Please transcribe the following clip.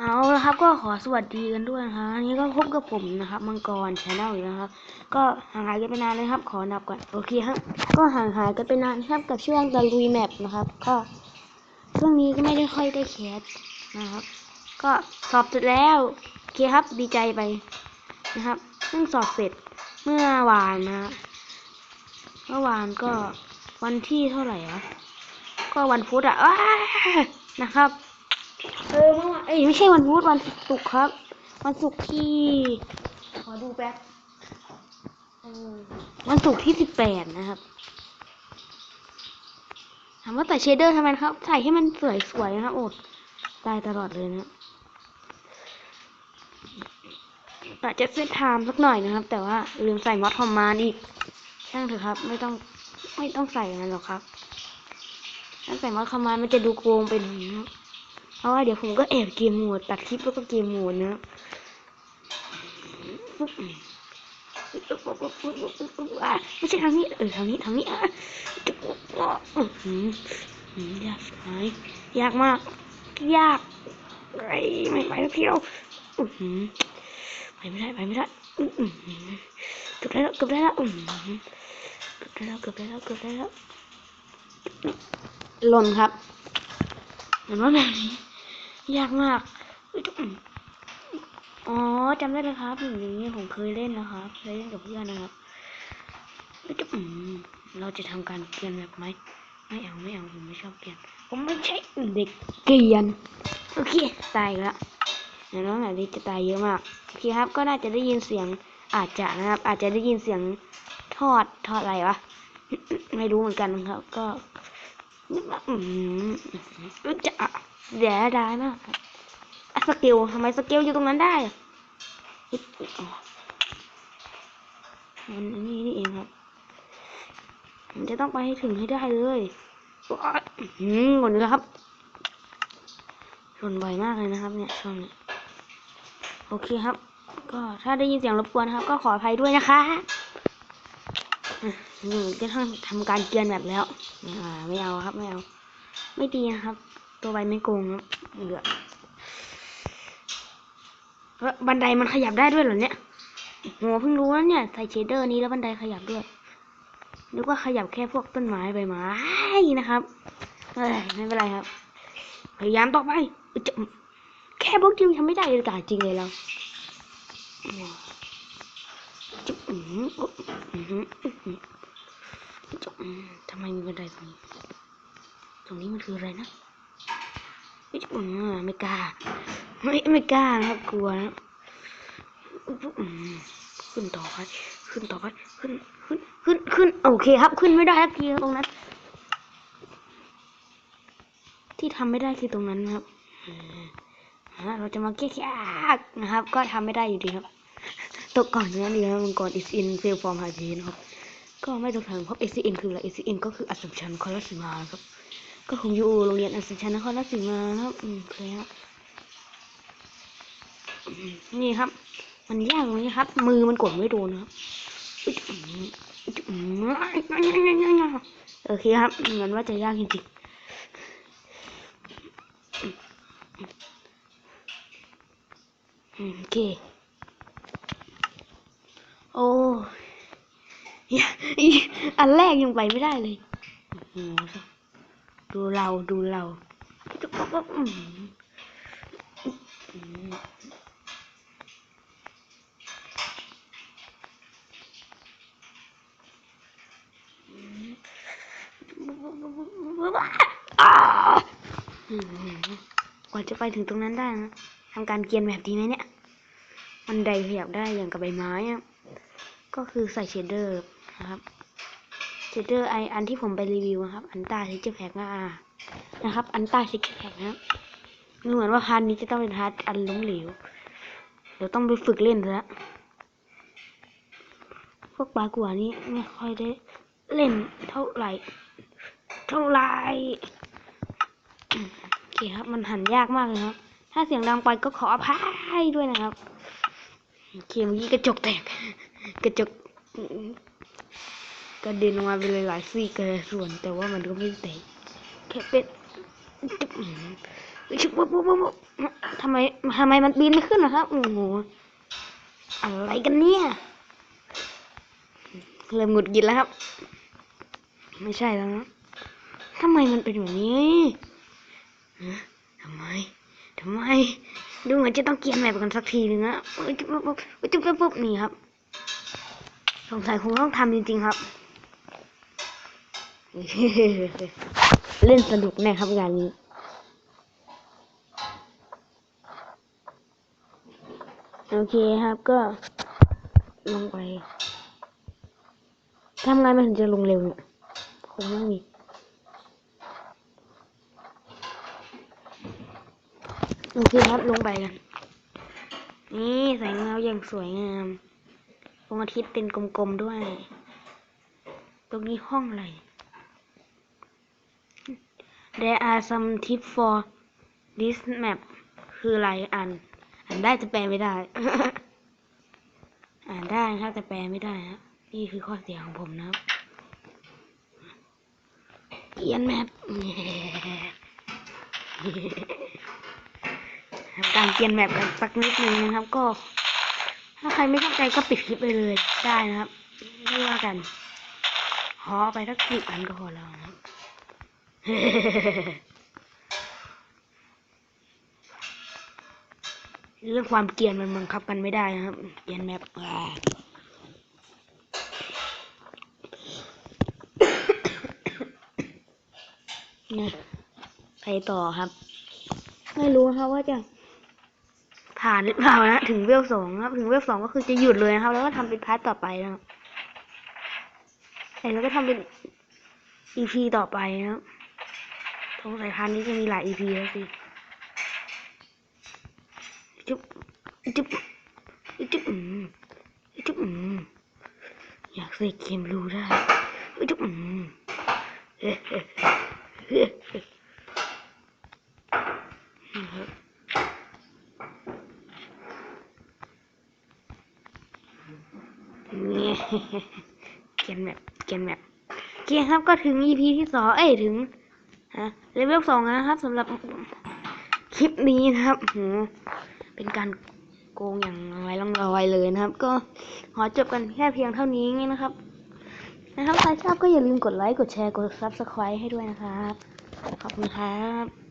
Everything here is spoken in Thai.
เอาละครับก็ขอสวัสดีกันด้วยนะครับอันนี้ก็พบกับผมนะครับ มังกรชาแนลอีกแล้วครับ ก็ห่างหายกันไปนานเลยครับ ขอนับก่อนโอเคครับก็ห่างหายกันไปนานครับกับช่วงตะลุยแมปนะครับ ก็ช่วงนี้ก็ไม่ได้ค่อยได้แคสนะครับ ก็สอบเสร็จแล้วโอเคครับดีใจไปนะครับเพิ่งสอบเสร็จเมื่อวานนะเมื่อวานก็วันที่เท่าไหร่วะก็วันพุธอะนะครับ เอ้ยไม่ใช่วันพุธวันศุกร์ครับ วันศุกร์ที่ ขอดูแป๊บวันศุกร์ที่สิบแปดนะครับถามว่าใส่เชดเดอร์ทำไมครับ ใส่ให้มันสวยๆนะครับโอ้ได้ตลอดเลยนะอาจจะเซตไทม์สักหน่อยนะครับ แต่ว่าลืมใส่มอดคอมมานด์อีก ช่างเถอะครับ ไม่ต้องไม่ต้องใส่มันหรอกครับถ้าใส่มอดคอมมานด์มันจะดูโกงไปหน่อยนะครับ เพราะว่าเดี๋ยวผมก็แอบเกมโหมดตัดคลิปแล้วก็เกมโหมดนะไม่ใช่ทางนี้เออทางนี้ทางนี้อะยากไหมยากมาก ยากไรไม่ไปแล้วพี่เราไปไม่ได้ไปไม่ได้เกือบได้แล้วเกือบได้แล้วเกือบได้แล้วเกือบได้แล้วเกือบได้แล้วหล่นครับเห็นว่าแบบนี้ ยากมากอ๋อจำได้เลยครับอย่างนี้ผมเคยเล่นนะครับเคยเล่นกับเพื่อนนะครับเราจะทำการเกรียนแบบไหมไม่เอาไม่เอาผมไม่ชอบเกรียน ผมไม่ใช่เด็กเกียนโอเคตายแล้วน้องแบบนี้จะตายเยอะมากโอเคครับก็น่าจะได้ยินเสียงอาจจะนะครับ อาจจะได้ยินเสียงทอดทอดอะไรวะไม่รู้เหมือนกันนะครับ ก็ จะอะเดี๋ยวได้มากครับอะสเกลทำไมสเกลอยู่ตรงนั้นได้มันนี่นี่เองครับผมจะต้องไปให้ถึงให้ได้เลยว้ายอื้อหืมหมดแล้วครับชนบ่อยมากเลยนะครับ เนี่ยช่วงนี้โอเคครับ ก็ถ้าได้ยินเสียงรบกวนะครับ ก็ขออภัยด้วยนะคะ นี่ก็ต้องทำการเกียนแบบแล้วอ่าไม่เอาครับไม่เอา ไม่ดีนะครับ ตัวใบไม่โกงครับเหลือบันไดมันขยับได้ด้วยเหรอเนี่ยโหเพิ่งรู้แล้วเนี่ยใส่เชดเดอร์นี้แล้วบันไดขยับด้วยนึกว่าขยับแค่พวกต้นไม้ใบไม้นะครับเอ้ยไม่เป็นไรครับ พยายามต่อไปแค่บล็อกเดียวทำไม่ได้เลยตายจริงเลยเรา ทำไมมีบันไดตรงนี้ ตรงนี้มันคืออะไรนะไม่กล้าไม่ไม่กล้านะครับกลัวนะขึ้นต่อไปขึ้นต่อไปขึ้นขึ้นขึ้นขึ้นโอเคครับ ขึ้นไม่ได้ครับทีตรงนั้น ที่ทำไม่ได้คือตรงนั้นครับเราจะมาแก้แค้นนะครับ ก็ทำไม่ได้อยู่ดีครับ ตกก่อนนื้อเนื้อมังกร is in fail form high p นะครับ ก็ไม่ต้องทำเพราะ SCN คืออะไร SCN ก็คืออัศมชัญคอรัสสีมาครับ ก็คงอยู่โรงเรียนอัศมชันครราชสีมาครับ อืมเคยครับนี่ครับ มันยากตรงนี้ครับ มือมันกดไม่โดนนะครับโอเคครับเหมือนว่าจะยากจริงๆโอเค โอ้ยอันแรกยังไปไม่ได้เลยดูเราดูเราอืมอืมอ่าอืมกว่าจะไปถึงตรงนั้นได้นะทำการเกียนแบบดีไหมเนี่ย มันไดขยับได้อย่างกับใบไม้อะ ก็คือใส่เชดเดอร์นะครับเชดเดอร์ไออันที่ผมไปรีวิวนะครับ อันต้าเทคเจอร์แพ็กนะครับ อันต้าเทคเจอร์แพ็กนะครับเหมือนว่าพาร์ทนี้จะต้องเป็นพาร์ทอันล้มเหลวเดี๋ยวต้องไปฝึกเล่นซะพวกปลากัวนี้ไม่ค่อยได้เล่นเท่าไหร่ เท่าไหร่โอเคครับ มันหันยากมากเลยครับ ถ้าเสียงดังไปก็ขออภัยด้วยนะครับ โอเคเมื่อกี้กระจกแตก กระจกกระเด็นออกมาเป็นหลายๆซี่กระส่วนแต่ว่ามันก็ไม่แตกแค่เป็นจุ๊บอืมเฮ้ยชิบปุ๊บปุ๊บปุ๊บปุ๊บทำไมทำไมมันปีนไม่ขึ้นนะครับโอ้โหอะไรกันเนี่ยเริ่มหงุดหงิดแล้วครับ ไม่ใช่แล้วนะทำไมมันเป็นแบบนี้ทำไมทำไม ดูเหมือนจะต้องเกลียนแบบกันสักทีนึงนะปุ๊บปุ๊บปุ๊บปุ๊บนี่ครับ สงสัยคงต้องทำจริงๆครับ เล่นสนุกแน่ครับงานนี้โอเคครับก็ลงไปทำไงมันถึงจะลงเร็วเนี่ยคงไม่มีโอเคครับลงไปกันนี่แสงเงาอย่างสวยงาม ดวงอาทิตย์เป็นกลมๆด้วย ตรงนี้ห้องอะไร There are some tips for this map คืออะไรอ่านอ่านได้จะแปลไม่ได้ อ่านได้ครับแต่แปลไม่ได้ครับนี่คือข้อเสียของผมนะครับเขียนแมปการเปลี่ยนแมปกันสักนิดนึงนะครับ ก็ ถ้าใครไม่เข้าใจก็ปิดคลิปไปเลยได้นะครับไม่ว่ากันขอไปสักสิบอันก็พอแล้วนะเรื่องความเกรียนมันบังคับกันไม่ได้นะครับ เกียนแมปไปต่อครับ ไม่รู้ครับว่าจะ ผ่านหรือเปล่านะถึงเวลสองครับ ถึงเวลสองก็คือจะหยุดเลยนะครับ แล้วก็ทำเป็นพาร์ทต่อไปนะครับแล้วก็ทำเป็น EP ต่อไปนะครับสงสัยพาร์ทนี้จะมีหลาย EP แล้วสิจุ๊บจุ๊บจุ๊บอืมจุ๊บอืมอยากเสกเกมรู้ได้จุ๊บอืมเฮ้เฮ้เฮ้เฮ้นี่ครับ เนี่ยเขียนแบบเขียนแบบโอเคครับก็ถึง EP ที่สองเอ้ยถึงฮะเลเวลสองแล้วนะครับสำหรับคลิปนี้นะครับโหเป็นการโกงอย่างไรล่องรอยเลยนะครับ ก็ขอจบกันแค่เพียงเท่านี้นะครับ นะครับใครชอบก็อย่าลืมกดไลค์กดแชร์กด subscribe ให้ด้วยนะครับ ขอบคุณครับ